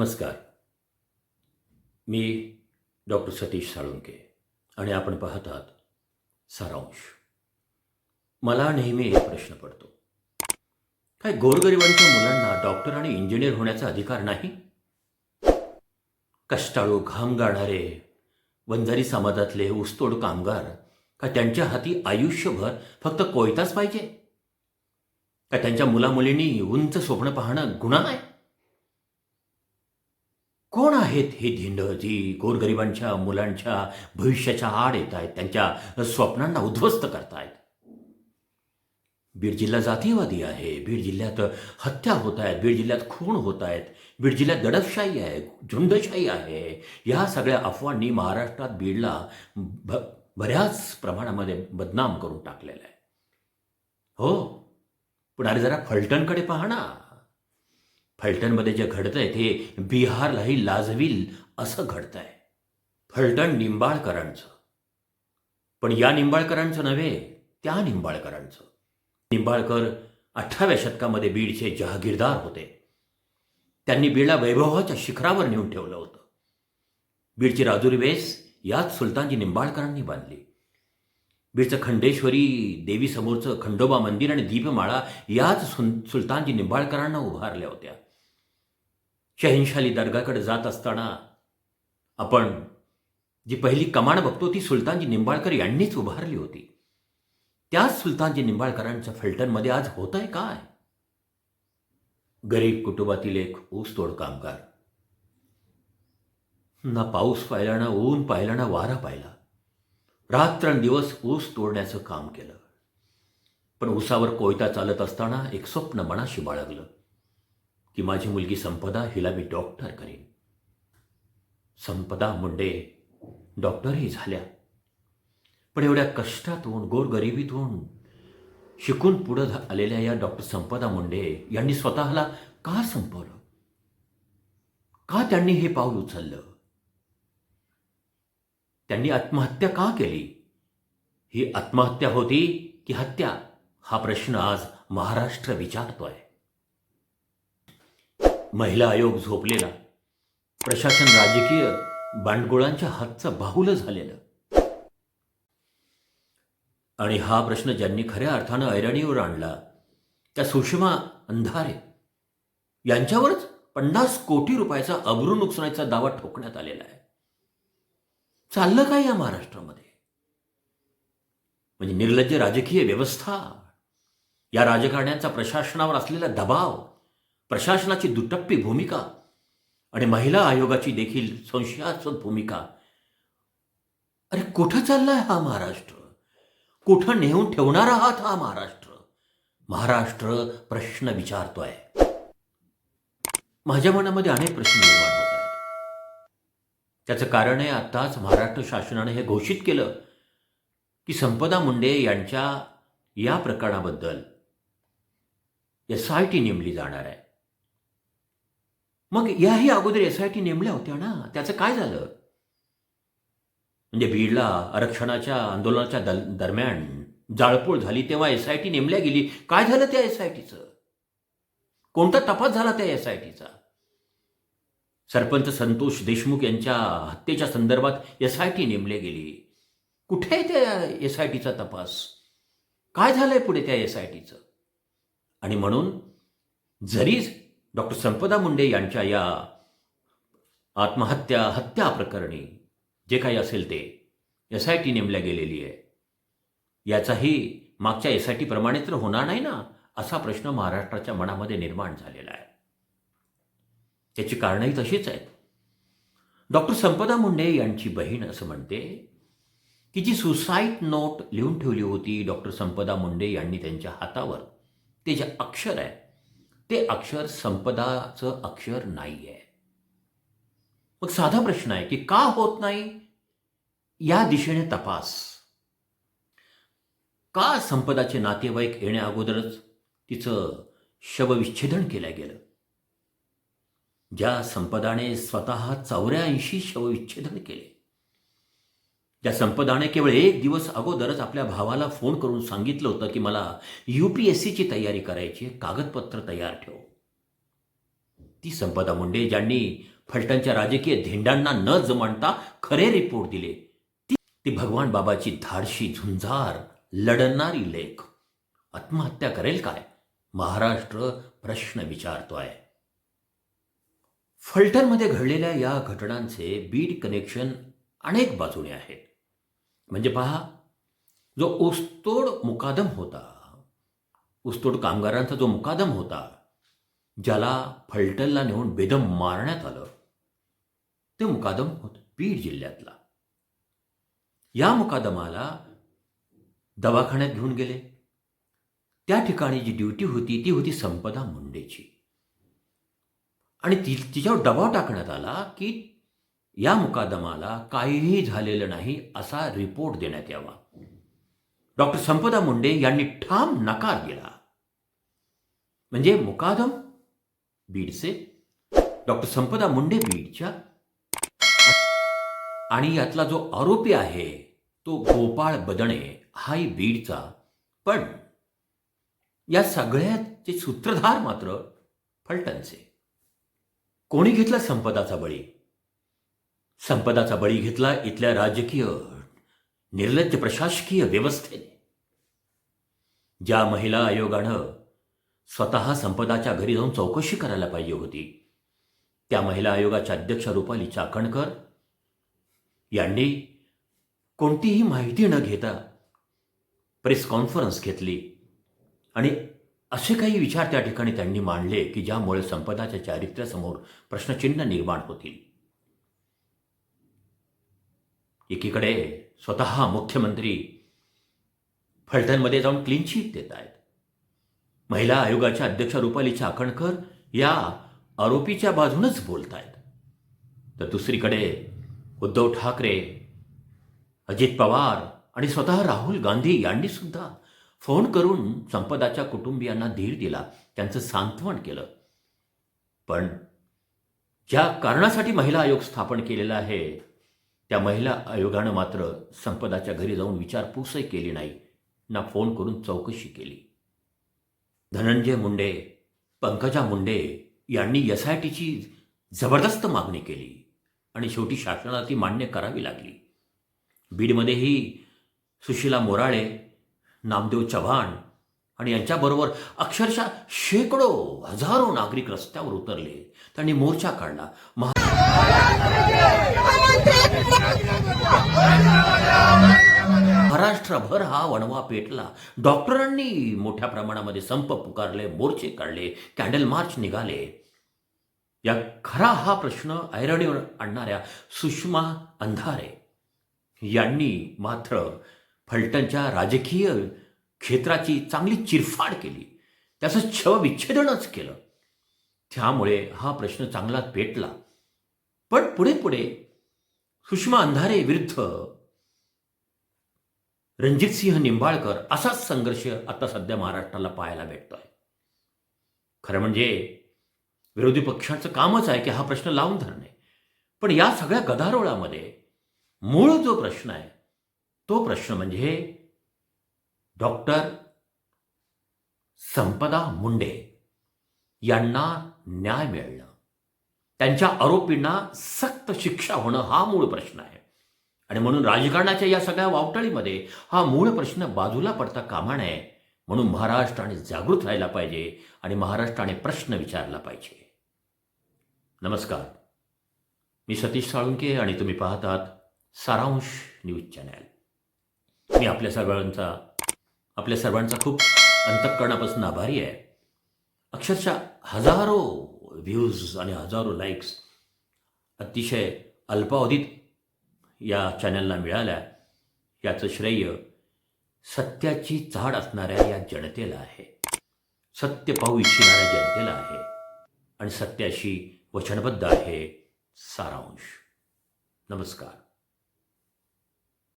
नमस्कार. मी डॉक्टर सतीश साळुंके आणि आपण पाहत आहात सारांश. मला नेहमी एक प्रश्न पडतो. काय गोरगरिबांच्या मुलांना डॉक्टर आणि इंजिनियर होण्याचा अधिकार नाही? कष्टाळू घाम गाणारे वंजारी समाजातले ऊसतोड कामगार का त्यांच्या हाती आयुष्यभर फक्त कोयताच पाहिजे? का त्यांच्या मुलामुलींनी उंच स्वप्न पाहणं गुन्हा आहे? कोण आहेत हे धिंड जी गोरगरिबांच्या मुलांच्या भविष्याच्या आड येत आहेत त्यांच्या स्वप्नांना उद्ध्वस्त करतायत? बीड जिल्हा जातीयवादी आहे बीड जिल्ह्यात हत्या होत आहेत बीड जिल्ह्यात खून होत आहेत बीड जिल्ह्यात दडपशाही आहे झुंडशाही आहे. या सगळ्या अफवांनी महाराष्ट्रात बीडला बऱ्याच प्रमाणामध्ये बदनाम करून टाकलेलं आहे. हो पण अरे जरा फलटणकडे पहा ना फलटणमध्ये जे घडतंय ते बिहारलाही लाजवील असं घडतंय. फलटण निंबाळकरांचं. पण या निंबाळकरांचं नव्हे त्या निंबाळकरांचं. निंबाळकर अठराव्या शतकामध्ये बीडचे जहागीरदार होते. त्यांनी बीडला वैभवाच्या शिखरावर नेऊन ठेवलं होतं. बीडची राजुरी वेस याच सुलतानजी निंबाळकरांनी बांधली. बीडचं खंडेश्वरी देवीसमोरचं खंडोबा मंदिर आणि दीपमाळा याच सुन सुलतानजी निंबाळकरांना उभारल्या होत्या. शहनशाली दर्गाकडे जात असताना आपण जी पहिली कमान बघतो ती सुलतानजी निंबाळकर यांनीच उभारली होती. त्याच सुलतानजी निंबाळकरांच्या फलटणमध्ये आज होत आहे काय? गरीब कुटुंबातील एक ऊसतोड कामगार. ना पाऊस पाहिला ना ऊन पाहिला ना वारा पाहिला. रात्रंदिवस ऊस तोडण्याचं काम केलं. पण ऊसावर कोयता चालत असताना एक स्वप्न मनाशी बाळगलं. की माझी मुलगी संपदा हिला मी डॉक्टर करीन. संपदा मुंडे डॉक्टरही झाल्या. पण एवढ्या कष्टातून गोरगरिबीतून शिकून पुढं आलेल्या या डॉक्टर संपदा मुंडे यांनी स्वतःला का संपवलं? का त्यांनी हे पाऊल उचललं? त्यांनी आत्महत्या का केली? ही आत्महत्या होती की हत्या? हा प्रश्न आज महाराष्ट्र विचारतोय. महिला आयोग झोपलेला. प्रशासन राजकीय बांडगुळांच्या हातचं बाहुलं झालेलं. आणि हा प्रश्न ज्यांनी खऱ्या अर्थानं ऐरणीवर आणला त्या सुषमा अंधारे यांच्यावरच पन्नास कोटी रुपयाचा अब्रू नुकसानाचा दावा ठोकण्यात आलेला आहे. चाललं काय या महाराष्ट्रामध्ये? म्हणजे निर्लज्ज राजकीय व्यवस्था या राजकारण्यांचा प्रशासनावर असलेला दबाव प्रशासनाची दुटप्पी भूमिका आणि महिला आयोगाची देखील संशयास्पद भूमिका. अरे कुठं चाललाय हा महाराष्ट्र? कुठं नेऊन ठेवणार आहात हा महाराष्ट्र? महाराष्ट्र प्रश्न विचारतोय. माझ्या मनामध्ये अनेक प्रश्न निर्माण होत आहेत. त्याचं कारण आहे आत्ताच महाराष्ट्र शासनाने हे घोषित केलं की संपदा मुंडे यांच्या या प्रकरणाबद्दल एस आय टी नेमली जाणार आहे. मग याही अगोदर एस आय टी नेमल्या होत्या ना? त्याचं काय झालं? म्हणजे बीडला आरक्षणाच्या आंदोलनाच्या दल दरम्यान जाळपोळ झाली तेव्हा एस आय टी नेमल्या गेली. काय झालं त्या एस आय टीचं कोणता तपास झाला त्या एस आय टीचा सरपंच संतोष देशमुख यांच्या हत्येच्या संदर्भात एस आय टी नेमले गेली. कुठे आहे त्या एस आय टीचा तपास? काय झालंय पुढे त्या एस आय टीचं आणि म्हणून जरी डॉक्टर संपदा मुंडे यांच्या या आत्महत्या हत्या प्रकरणी जे काही असेल ते एस आय टी नेमल्या गेलेली आहे. याचाही मागच्या एस आय टी प्रमाणे तर होणार नाही ना असा प्रश्न महाराष्ट्राच्या मनामध्ये निर्माण झालेला आहे. त्याची कारणंही तशीच आहेत. डॉक्टर संपदा मुंडे यांची बहीण असं म्हणते की जी सुसाईड नोट लिहून ठेवली होती डॉक्टर संपदा मुंडे यांनी त्यांच्या हातावर ते जे अक्षर आहे ते अक्षर संपदाचं अक्षर नाही आहे मग साधा प्रश्न आहे की का होत नाही? या दिशेने तपास. का संपदाचे नातेवाईक येण्या अगोदरच तिचं शवविच्छेदन केलं गेलं? ज्या संपदाने स्वतः चौऱ्याऐंशी शवविच्छेदन केले. त्या संपदाने केवळ एक दिवस अगोदरच आपल्या भावाला फोन करून सांगितलं होतं की मला यू पी एस सीची तयारी करायची आहे, कागदपत्र तयार ठेव. ती संपदा मुंडे ज्यांनी फलटणच्या राजकीय धेंडांना न जमानता खरे रिपोर्ट दिले ती ती भगवान बाबाची धाडशी झुंजार लढणारी लेख. आत्महत्या करेल काय? महाराष्ट्र प्रश्न विचारतोय. फलटणमध्ये घडलेल्या या घटनांचे बीड कनेक्शन अनेक बाजूने आहेत. म्हणजे पहा जो ऊसतोड मुकादम होता ऊसतोड कामगारांचा जो मुकादम होता ज्याला फलटणला नेऊन बेदम मारण्यात आलं ते मुकादम होत बीड जिल्ह्यातला. या मुकादमाला दवाखान्यात घेऊन गेले. त्या ठिकाणी जी ड्युटी होती ती होती संपदा मुंडेची. आणि ती तिच्यावर दबाव टाकण्यात आला की या मुकादमाला काहीही झालेलं नाही असा रिपोर्ट देण्यात यावा. डॉक्टर संपदा मुंडे यांनी ठाम नकार दिला. म्हणजे मुकादम? बीडचे? डॉक्टर संपदा मुंडे बीडच्या? आणि यातला जो आरोपी आहे तो गोपाळ बदणे हाही बीडचा. पण या सगळ्याचे सूत्रधार मात्र फलटणचे. कोणी घेतला संपदाचा बळी? संपदाचा बळी घेतला इथल्या राजकीय निर्लज्ज प्रशासकीय व्यवस्थेने. ज्या महिला आयोगानं स्वतः संपदाच्या घरी जाऊन चौकशी करायला पाहिजे होती त्या महिला आयोगाच्या अध्यक्ष रुपाली चाकणकर यांनी कोणतीही माहिती न घेता प्रेस कॉन्फरन्स घेतली. आणि असे काही विचार त्या ठिकाणी त्यांनी मांडले की ज्यामुळे संपदाच्या चारित्र्यासमोर प्रश्नचिन्ह निर्माण होतील. एकीकडे स्वतः मुख्यमंत्री फलटणमध्ये जाऊन क्लीन चिट देत आहेत. महिला आयोगाच्या अध्यक्ष रुपाली चाकणकर या आरोपीच्या बाजूनच बोलत आहेत तर दुसरीकडे उद्धव ठाकरे अजित पवार आणि स्वतः राहुल गांधी यांनी सुद्धा फोन करून संपदाच्या कुटुंबियांना धीर दिला त्यांचं सांत्वन केलं. पण ज्या कारणासाठी महिला आयोग स्थापन केलेला आहे त्या महिला आयोगानं मात्र संपदाच्या घरी जाऊन विचारपूसही केली नाही ना फोन करून चौकशी केली. धनंजय मुंडे पंकजा मुंडे यांनी एस आय टीची जबरदस्त मागणी केली आणि शेवटी शासनाला ती मान्य करावी लागली. बीडमध्येही सुशीला मोराळे नामदेव चव्हाण आणि यांच्याबरोबर अक्षरशः शेकडो हजारो नागरिक रस्त्यावर उतरले. त्यांनी मोर्चा काढला. महा रात्रभर हा वणवा पेटला. डॉक्टरांनी मोठ्या प्रमाणामध्ये संप पुकारले मोर्चे काढले कॅन्डल मार्च निघाले. या खरा हा प्रश्न ऐरणीवर आणणाऱ्या सुषमा अंधारे यांनी मात्र फलटणच्या राजकीय क्षेत्राची चांगली चिरफाड केली. त्याचं छविच्छेदनच केलं. त्यामुळे हा प्रश्न चांगला पेटला. पण पुढे पुढे सुषमा अंधारे विरुद्ध रणजितसिंह निंबाळकर असाच संघर्ष आता सध्या महाराष्ट्राला पाहायला भेटतोय. खरं म्हणजे विरोधी पक्षाचं कामच आहे की हा प्रश्न लावून धरणे. पण या सगळ्या गदारोळामध्ये मूळ जो प्रश्न आहे तो प्रश्न म्हणजे डॉक्टर संपदा मुंडे यांना न्याय मिळणं. त्यांच्या आरोपींना सक्त शिक्षा होणं हा मूळ प्रश्न आहे. आणि म्हणून राजकारणाच्या या सगळ्या वावटळीमध्ये हा मूळ प्रश्न बाजूला पडता कामा नये म्हणून महाराष्ट्राने जागृत राहायला पाहिजे आणि महाराष्ट्राने प्रश्न विचारला पाहिजे. नमस्कार. मी सतीश साळुंके आणि तुम्ही पाहतात सारांश न्यूज चॅनल. मी आपल्या सर्वांचा आपल्या सर्वांचा खूप अंतःकरणापासून आभारी आहे. अक्षरशः हजारो व्ह्यूज आणि हजारो लाईक्स अतिशय अल्पावधीत या चॅनलला मिळाल्या. याचं श्रेय सत्याची चाड असणाऱ्या या जनतेला आहे. सत्य पाहू इच्छिणाऱ्या जनतेला आहे. आणि सत्याशी वचनबद्ध आहे सारांश. नमस्कार.